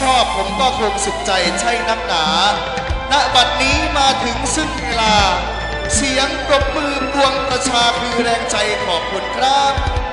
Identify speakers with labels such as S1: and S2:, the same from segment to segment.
S1: ชอบผมก็คงสุขใจใช่นักหนา ณ บัดนี้มาถึงซึ่งเวลา เสียงปรบมือปวงประชาคือแรงใจขอบคุณครับ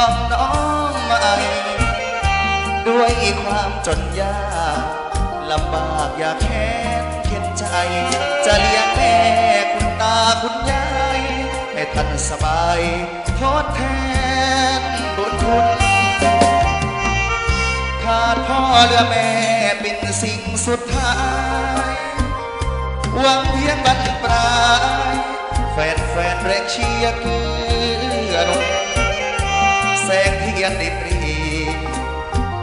S1: องน้องใหม่ด้วยความจนยากลำบากอยากแค้นเข็นใจ จะเลี้ยงแม่คุณตาคุณยายให้ท่านสบายทดแทนบุญคุณขาดพ่อเหลือแม่เป็นสิ่งสุดท้ายหวังเพียงบันปลายแฟนแฟนแรงเชียร์เกือหนุน แสงเทียนดิบรี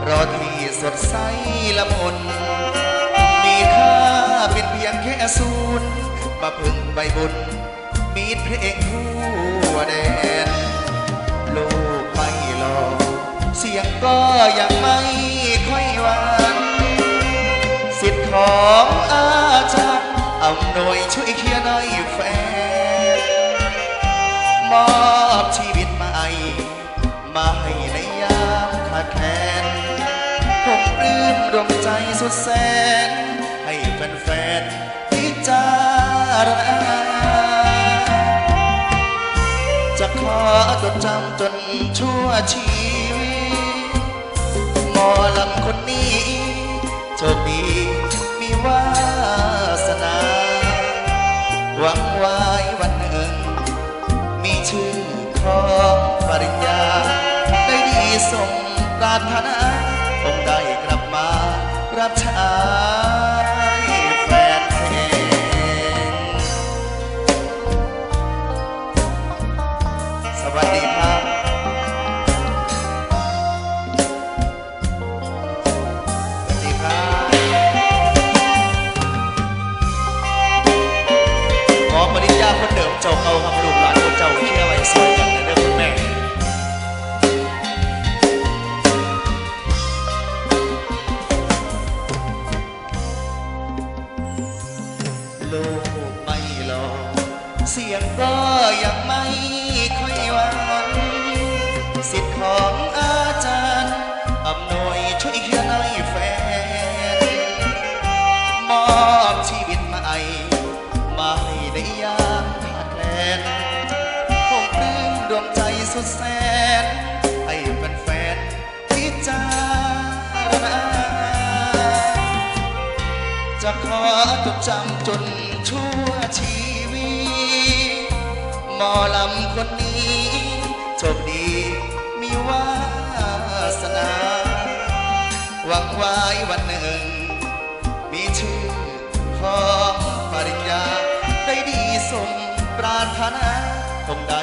S1: รอที่สดใสละมุนมีค่าเป็นเพียงแค่ศูนย์มาพึ่งใบบุญ มีเพลงทั่วแดนลูกไม่หลอกเสียงก็ยังไม่ค่อยหวานสิทธิ์ของอาจารย์อำนวยช่วยเคลียร์หน่อยแฟน มอบชีวิตใหม่ สุดแสน ให้แฟนๆพิจารณาจะขอจดจำจนชั่วชีวิตหมอลำคนนี้โชคดีมีวาสนา หวังไว้วันหนึ่ง มีชื่อของปริญญา ได้ดีสมปรารถนา รับใช้แก็ยังไม่ค่อยหวานสิทธิ์ของอาจารย์อำนวยช่วยเขียนให้แฟน มอบชีวิตใหม่มาให้ในยามขาดแคลนผมปลื้มดวงใจสุดแสนให้แฟนๆพิจารณาจะขอจดจำจนชั่วชี มอลำคนนี้โชคดีมีวาสนา หวังไว้วันหนึ่ง มีชื่อของปริญญา ได้ดีสมปรารถนาคงได้